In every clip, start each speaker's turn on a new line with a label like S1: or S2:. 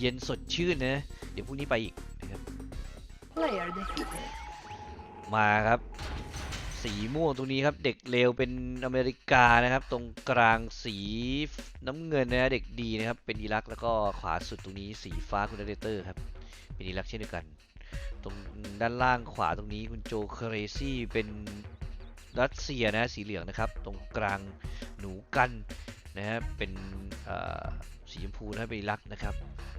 S1: เย็นสดชื่นนะ เดี๋ยวพรุ่งนี้ไปอีกนะครับ
S2: Player defeated.
S1: มาครับ สีม่วงตรงนี้ครับ เด็กเลวเป็นอเมริกานะครับ ตรงกลางสีน้ำเงินนะเด็กดีนะครับ เป็นอิรักแล้วก็ขวาสุดตรงนี้สีฟ้าคุณเดเตอร์ครับ เป็นอิรักเช่นเดียวกัน ตรงด้านล่างขวาตรงนี้คุณโจเคเรซี่เป็นรัสเซียนะสีเหลืองนะครับ ตรงกลางหนูกันนะฮะเป็นอ่อ สีชมพูนะเป็นอิรักนะครับ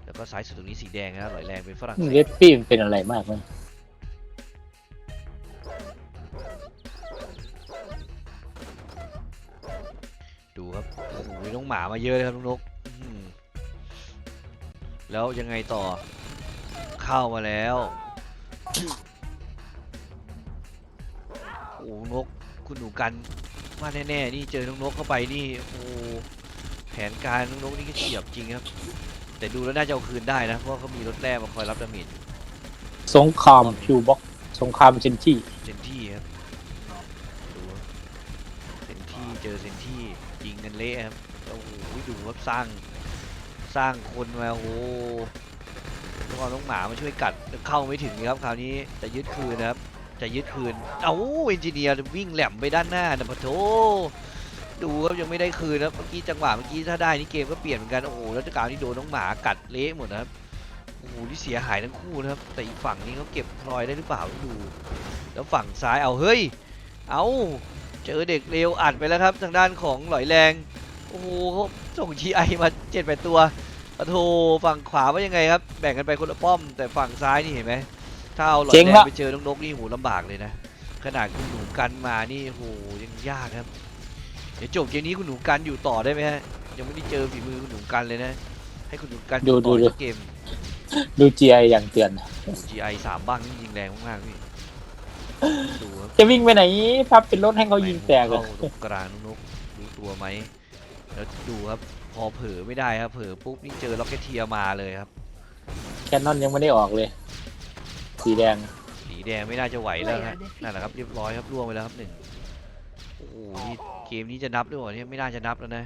S1: แล้วก็ซ้ายสุดตรงนี้สีแดงนะหลอยแรงเป็นฝรั่งเศ
S3: เร
S1: ส
S3: ดปี้มันเป็นอะไรมากมั้ย
S1: ดูครับโอ้โหน้องหมามาเยอะเลยครับน้องนกอื้อหือแล้วยังไงต่อเข้ามาแล้วโอ้โหนกคุณหนูกันมาแน่ๆนี่เจอน้องนกเข้าไปนี่โอ้โหแผ นการน้องนกนี่ก็เฉียบจริงครับ แต่ดูแล้วน่าจะเอาคืนได้นะ เพราะว่าเขามีรถแร่มาคอยรับดาเมจ
S3: สงครามคิวบ็อกสงครามเชนที่
S1: เซนที่ครับดูครับเซนที่เจอเซนที่ยิงกันเละครับแล้วโอ้โหดูครับสร้างสร้างคนมาโอ้โหต้องเอาน้องหมามาช่วยกัดเข้าไม่ถึงครับคราวนี้จะยึดคืนนะครับ จะยึดคืนเอ้าเอนจิเนียร์วิ่งแหลมไปด้านหน้านะปะโถ ดูครับยังไม่ได้คืนนะครับเมื่อกี้จังหวะเมื่อกี้ถ้าได้นี่เกมก็เปลี่ยนเหมือนกันโอ้โหแล้วจักราวนี่โดนน้องหมากัดเละหมดนะครับโอ้โหที่เสียหายทั้งคู่นะครับ แต่อีกฝั่งนี้เขาเก็บพลอยได้หรือเปล่าต้องดู แล้วฝั่งซ้ายเอาเฮ้ย เอาเจอเด็กเร็วอัดไปแล้วครับ ทางด้านของหลอยแรงโอ้โหเขาส่ง GI มาเจ็ดแปดตัวปะโทฝั่งขวาว่ายังไงครับ แบ่งกันไปคนละป้อม แต่ฝั่งซ้ายนี่เห็นไหมถ้าเอาหลอย
S3: เจ๊ง
S1: แรง
S3: ละ
S1: ไปเจอน้องนกนี่โหลำบากเลยนะขนาดคุณหนูกันมานี่โหยังยากครับ เดี๋ยวจบเกมนี้คุณหนูกันอยู่ต่อได้ไหมฮะยังไม่ได้เจอฝีมือคุณหนูกันเลยนะ ให้คุณหนูกันอยู่ต่อสักเกม
S3: ดูจีไออย่างเตือน
S1: GI สามบ้างนี่ยิงแรงมากๆพี่ดูครับ
S3: จะวิ่งไปไหนพับเป็นรถให้เขายิงแตกเล
S1: เข้ายตรงกลางนุกๆรู้ตัวไหมแล้วดูครับพอเผลอไม่ได้ครับเผลอปุ๊บนี่เจอล็อกเก็ตเทียมาเลยครับ
S3: แคนนอนยังไม่ได้ออกเลย สีแดง
S1: สีแดงไม่น่าจะไหวแล้วครับนั่นแหละครับเรียบร้อยครับล่วงไปแล้วครับหนึ่ง โอ้โหนี่เกมนี้จะนับด้วยเหรอเนี่ยไม่น่าจะนับแล้วนะ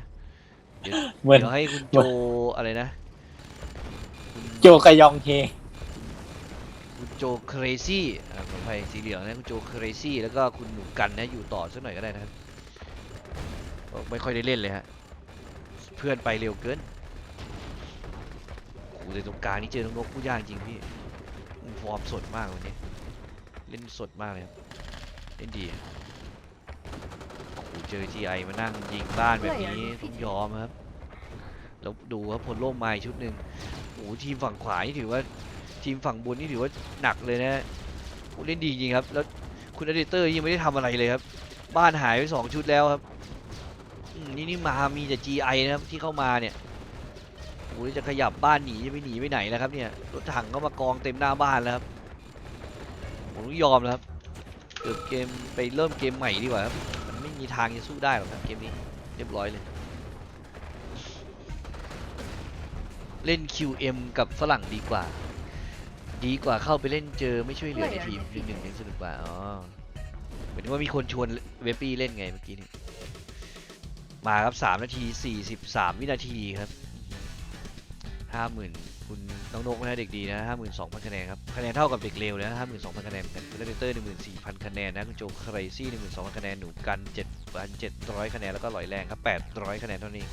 S1: เดี๋ยว
S3: เหมือน
S1: เดี๋ยวให้คุณโจอะไรนะคุณ
S3: โจกยองเฮ
S1: คุณโจเครซี่อ่าขออภัยสีเหลืองนะคุณโจเครซี่แล้วก็คุณหนูกันนะอยู่ต่อสักหน่อยก็ได้นะครับเพราะไม่ค่อยได้เล่นเลยฮะเพื่อนไปเร็วเกินโอ้โหแต่ตรงกลางนี่เจอน้องนกผู้ยากจริงพี่ฟอร์มสดมากวันนี้ เล่นสดมากเลยครับเล่นดีโอ้โห เจอ GI มานั่งยิงบ้านแบบนี้ต้องยอมครับ แล้วดูครับพลโล่มาอีกชุดหนึ่งโอ้โหทีมฝั่งขวานี่ถือว่าทีมฝั่งบนนี่ถือว่าหนักเลยนะโอ้เล่นดีจริงครับ แล้วคุณอดิเตอร์ยังไม่ได้ทำอะไรเลยครับ บ้านหายไปสองชุดแล้วครับอืมนี่นี่มามีแต่ GI นะครับที่เข้ามาเนี่ยโอ้ยจะขยับบ้านหนีจะไปหนีไปไหนแล้วครับเนี่ยรถถังก็มากองเต็มหน้าบ้านแล้วครับผมต้องยอมแล้วครับเกือบเกมไปเริ่มเกมใหม่ดีกว่าครับ มันไม่มีทางจะสู้ได้หรอกครับเกมนี้เรียบร้อยเลย เล่น QM กับฝรั่งดีกว่า ดีกว่าเข้าไปเล่นเจอไม่ช่วยเหลือในทีมหนึ่งหนึ่งยังสนุกกว่าอ๋อเหมือนว่ามีคนชวนเวปปี้เล่นไงเมื่อกี้นี้มาครับสามนาทีสี่สิบสามวินาทีครับ ห้าหมื่นคุณน้องนกนะเด็กดีนะห้าหมื่นสองพันคะแนนครับ คะแนนเท่ากับเด็กเลวนะห้าหมื่นสองพันคะแนนกันคุณเลเตอร์หนึ่งหมื่นสี่พันคะแนนนะ คุณโจคาไรซี่หนึ่งหมื่นสองพันคะแนน หนูกันเจ็ดพันเจ็ดร้อยคะแนน แล้วก็ลอยแรงครับแปดร้อยคะแนนเท่านี้